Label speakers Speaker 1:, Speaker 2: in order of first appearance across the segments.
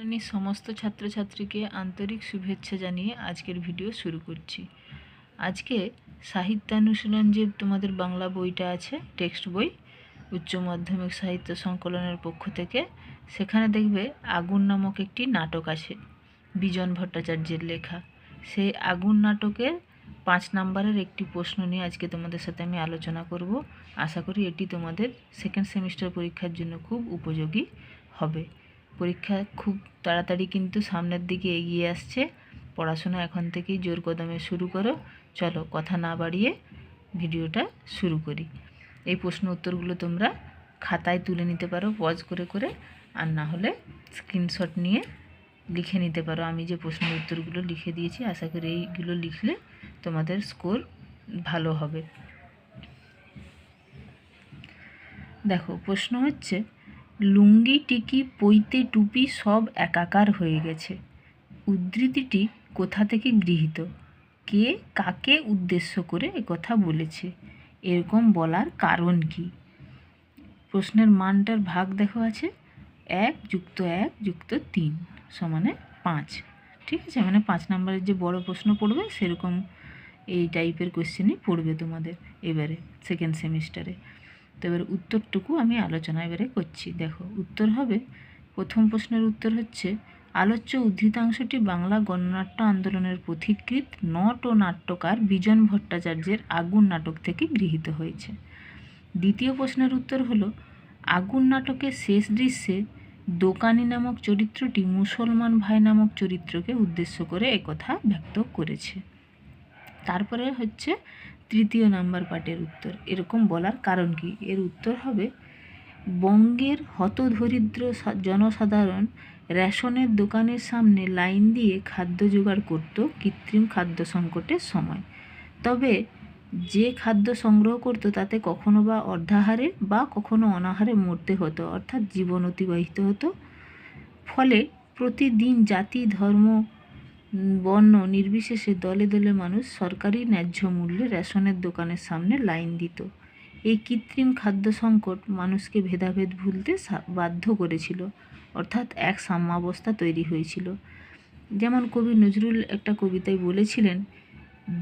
Speaker 1: শ্রেণির সমস্ত ছাত্রছাত্রীকে আন্তরিক শুভেচ্ছা জানিয়ে আজকের ভিডিও শুরু করছি। আজকে সাহিত্যানুশীলন যে তোমাদের বাংলা বইটা আছে, টেক্সট বই, উচ্চ মাধ্যমিক সাহিত্য সংকলনের পক্ষ থেকে, সেখানে দেখবে আগুন নামক একটি নাটক আছে, বিজন ভট্টাচার্যের লেখা। সেই আগুন নাটকের পাঁচ নাম্বারের একটি প্রশ্ন নিয়ে আজকে তোমাদের সাথে আমি আলোচনা করব। আশা করি এটি তোমাদের সেকেন্ড সেমিস্টার পরীক্ষার জন্য খুব উপযোগী হবে। পরীক্ষা খুব তাড়াতাড়ি কিন্তু সামনের দিকে এগিয়ে আসছে। পড়াশোনা এখন থেকেই জোর কদমে শুরু করো। চলো কথা না বাড়িয়ে ভিডিওটা শুরু করি। এই প্রশ্ন উত্তরগুলো তোমরা খাতায় তুলে নিতে পারো, পজ করে করে, আর না হলে স্ক্রিনশট নিয়ে লিখে নিতে পারো। আমি যে প্রশ্ন উত্তরগুলো লিখে দিয়েছি, আশা করি এইগুলো লিখলে তোমাদের স্কোর ভালো হবে। দেখো, প্রশ্ন হচ্ছে লুঙ্গি, টিকি, পৈতে, টুপি সব একাকার হয়ে গেছে। উদ্ধৃতিটি কোথা থেকে গৃহীত? কে কাকে উদ্দেশ্য করে কথা বলেছে? এরকম বলার কারণ কি? প্রশ্নের মানটার ভাগ দেখো আছে। এক যুক্ত এক যুক্ত তিন সমানে পাঁচ। ঠিক আছে? মানে পাঁচ নাম্বারের যে বড় প্রশ্ন পড়বে, সেরকম এই টাইপের কোশ্চেনই পড়বে তোমাদের এবারে সেকেন্ড সেমিস্টারে তো এবার উত্তরটুকু আমি আলোচনা এবারে করছি। দেখো, উত্তর হবে, প্রথম প্রশ্নের উত্তর হচ্ছে, আলোচ্য উদ্ধৃতাংশটি বাংলা গণনাট্য আন্দোলনের পথিকৃত নট ও নাট্যকার বিজন ভট্টাচার্যের আগুন নাটক থেকে গৃহীত হয়েছে। দ্বিতীয় প্রশ্নের উত্তর হলো, আগুন নাটকের শেষ দৃশ্যে দোকানি নামক চরিত্রটি মুসলমান ভাই নামক চরিত্রকে উদ্দেশ্য করে একথা ব্যক্ত করেছে। তারপরে হচ্ছে তৃতীয় নাম্বার পার্টের উত্তর। এরকম বলার কারণ কি? এর উত্তর হবে, বঙ্গের হতদরিদ্র জনসাধারণ রেশনের দোকানের সামনে লাইন দিয়ে খাদ্য জোগাড় করত কৃত্রিম খাদ্য সংকটের সময়। তবে যে খাদ্য সংগ্রহ করত তাতে কখনো বা অর্ধাহারে বা কখনো অনাহারে মরতে হতো, অর্থাৎ জীবন অতিবাহিত হতো। ফলে প্রতিদিন জাতি, ধর্ম বর্ণ নির্বিশেষে দলে দলে মানুষ সরকারি ন্যায্য মূল্যে রেশনের দোকানের সামনে লাইন দিত। এই কৃত্রিম খাদ্য সংকট মানুষকে ভেদাভেদ ভুলতে বাধ্য করেছিল, অর্থাৎ এক সাম্যাবস্থা তৈরি হয়েছিল। যেমন কবি নজরুল একটা কবিতায় বলেছিলেন,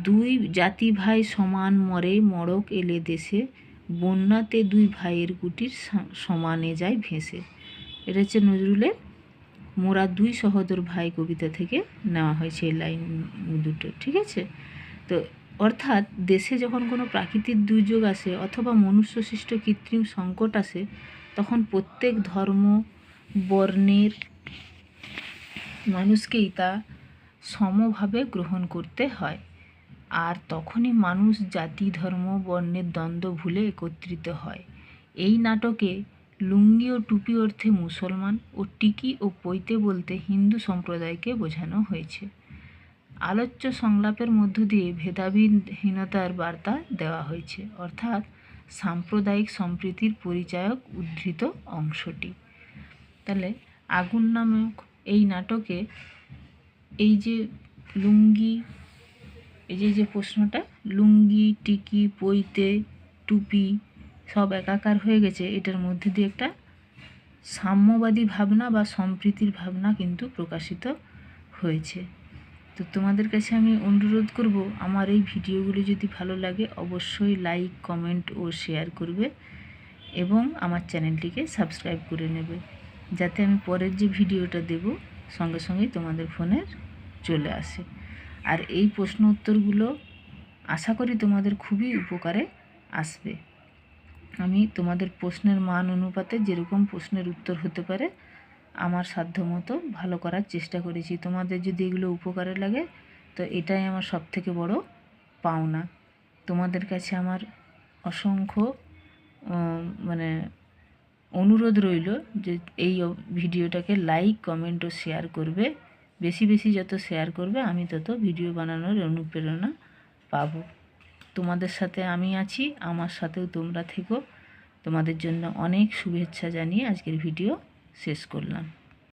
Speaker 1: দুই জাতি ভাই সমান মরে মড়ক এলে দেশে, বন্যাতে দুই ভাইয়ের গুটির সমানে যায় ভেসে। এটা হচ্ছে নজরুলের মোরা দুই সহোদর ভাই কবিতা থেকে নেওয়া হয়েছে এই লাইন দুটো, ঠিক আছে? তো অর্থাৎ দেশে যখন কোনো প্রাকৃতিক দুর্যোগ আসে অথবা মনুষ্যসৃষ্ট কৃত্রিম সংকট আসে, তখন প্রত্যেক ধর্ম, বর্ণের মানুষকেই তা সমভাবে গ্রহণ করতে হয়। আর তখনই মানুষ জাতি, ধর্ম, বর্ণের দ্বন্দ্ব ভুলে একত্রিত হয়। এই নাটকে লুঙ্গি ও টুপি অর্থে মুসলমান ও টিকি ও পৈতে বলতে হিন্দু সম্প্রদায়কে বোঝানো হয়েছে। আলোচ্য সংলাপের মধ্য দিয়ে ভেদাভীনহীনতার বার্তা দেওয়া হয়েছে, অর্থাৎ সাম্প্রদায়িক সম্প্রীতির পরিচায়ক উদ্ধৃত অংশটি। তাহলে আগুন নামক এই নাটকে এই যে লুঙ্গি, এই যে যে প্রশ্নটা, লুঙ্গি, টিকি, পৈতে, টুপি সব একাকার হয়ে গেছে। এটার মধ্যে দিয়ে একটা সাম্যবাদী ভাবনা বা সম্প্রীতির ভাবনা কিন্তু প্রকাশিত হয়েছে। তো তোমাদের কাছে আমি অনুরোধ করব, আমার এই ভিডিওগুলি যদি ভালো লাগে অবশ্যই লাইক, কমেন্ট ও শেয়ার করবে এবং আমার চ্যানেলটিকে সাবস্ক্রাইব করে নেবে। যাতে আমি পরের যে ভিডিওটা দেব, সঙ্গে সঙ্গেই তোমাদের ফোনের চলে আসে। আর এই প্রশ্ন উত্তরগুলো আশা করি তোমাদের খুবই উপকারে আসবে। আমি তোমাদের প্রশ্নের মান অনুপাতে যেরকম প্রশ্নের উত্তর হতে পারে, আমার সাধ্যমতো ভালো করার চেষ্টা করেছি। তোমাদের যদি এগুলো উপকারে লাগে, তো এটাই আমার সব থেকে বড় পাওনা। তোমাদের কাছে আমার অসংখ্য মানে অনুরোধ রইল যে এই ভিডিওটাকে লাইক, কমেন্ট ও শেয়ার করবে। বেশি বেশি যত শেয়ার করবে, আমি তত ভিডিও বানানোর অনুপ্রেরণা পাব। তোমাদের সাথে আমি আছি, আমার সাথেও তোমরা থেকো। তোমাদের জন্য অনেক শুভেচ্ছা জানিয়ে আজকের ভিডিও শেষ করলাম।